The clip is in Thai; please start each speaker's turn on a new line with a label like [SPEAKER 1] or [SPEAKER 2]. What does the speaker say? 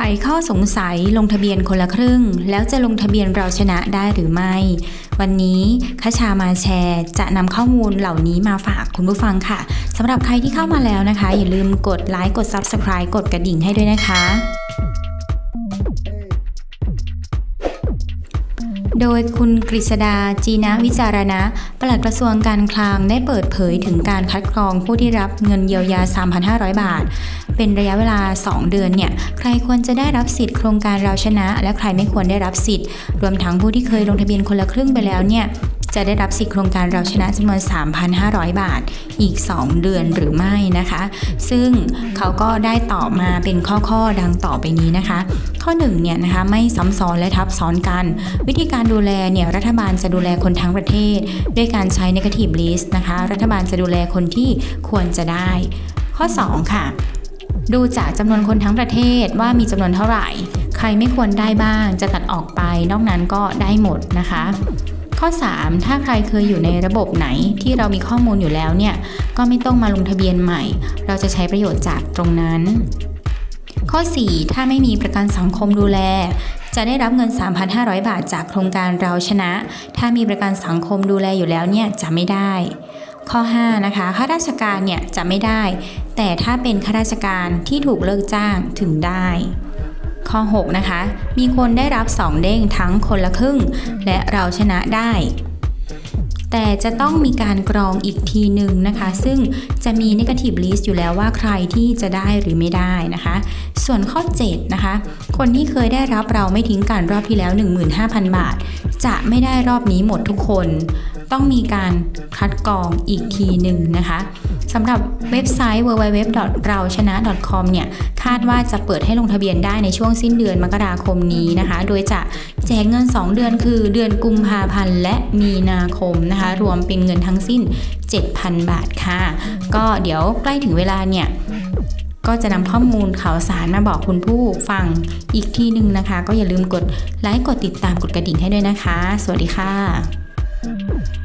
[SPEAKER 1] ไขข้อสงสัยลงทะเบียนคนละครึ่ง แล้วจะลงทะเบียนเราชนะได้หรือไม่ วันนี้คชามาแชร์ จะนำข้อมูลเหล่านี้มาฝากคุณผู้ฟังค่ะสำหรับใครที่เข้ามาแล้วนะคะ อย่าลืมกดไลค์กด Subscribe กดกระดิ่งให้ด้วยนะคะ โดยคุณกฤษดาจีนะวิจารณะปลัดกระทรวงการคลังได้เปิดเผยถึงการคัดกรองผู้ที่รับเงินเยียวยา 3,500 บาท เป็นระยะเวลา 2 เดือนเนี่ย ใครควรจะได้รับสิทธิ์โครงการเราชนะ และใครไม่ควรได้รับสิทธิ์ รวมทั้งผู้ที่เคยลงทะเบียนคนละครึ่งไปแล้วเนี่ย จะได้รับสิทธิโครงการเราชนะจำนวน 3,500 บาทอีก 2 เดือนหรือไม่นะคะ ซึ่งเขาก็ได้ตอบมาเป็นข้อๆดังต่อไปนี้นะคะ ข้อ1เนี่ยนะคะไม่ซ้ำซ้อนและทับซ้อนกัน วิธีการดูแลเนี่ยรัฐบาลจะดูแลคนทั้งประเทศ ด้วยการใช้ negative list นะคะ รัฐบาลจะดูแลคนที่ควรจะได้ ข้อ 2 ค่ะดูจากจำนวนคนทั้งประเทศว่ามีจำนวนเท่าไหร่ ใครไม่ควรได้บ้างจะตัดออกไป นอกนั้นก็ได้หมดนะคะ ข้อ 3 ถ้าใครเคยอยู่ในระบบไหนที่เรามีข้อมูลอยู่แล้วเนี่ย ก็ไม่ต้องมาลงทะเบียนใหม่ เราจะใช้ประโยชน์จากตรงนั้น ข้อ 4 ถ้าไม่มีประกันสังคมดูแล จะได้รับเงิน 3,500 บาทจากโครงการเราชนะ ถ้ามีประกันสังคมดูแลอยู่แล้วเนี่ยจะไม่ได้ ข้อ 5 นะคะ ข้าราชการเนี่ยจะไม่ได้ แต่ถ้าเป็นข้าราชการที่ถูกเลิกจ้างถึงได้ ข้อ 6 นะคะ มีคนได้รับ 2 เด้งทั้งคนละครึ่ง และเราชนะได้ แต่จะต้องมีการกรองอีกทีหนึ่งนะคะ ซึ่งจะมี negative list อยู่แล้วว่าใครที่จะได้หรือไม่ได้นะคะ ส่วนข้อ 7 นะคะ คนที่เคยได้รับเราไม่ทิ้งกันรอบที่แล้ว 15,000 บาท จะไม่ได้รอบนี้หมดทุกคน ต้องมีการคัดกรองอีกทีหนึ่งนะคะสำหรับเว็บไซต์ www เราชนะ .com เนี่ย คาดว่าจะเปิดให้ลงทะเบียนได้ในช่วงสิ้นเดือนมกราคมนี้นะคะ โดยจะแจกเงิน 2 เดือนคือเดือนกุมภาพันธ์และมีนาคมนะคะ รวมเป็นเงินทั้งสิ้น 7,000 บาทค่ะ ก็เดี๋ยวใกล้ถึงเวลาเนี่ย ก็จะนำข้อมูลข่าวสารมาบอกคุณผู้ฟังอีกทีหนึ่งนะคะ ก็อย่าลืมกดไลค์กดติดตามกดกระดิ่งให้ด้วยนะคะ สวัสดีค่ะ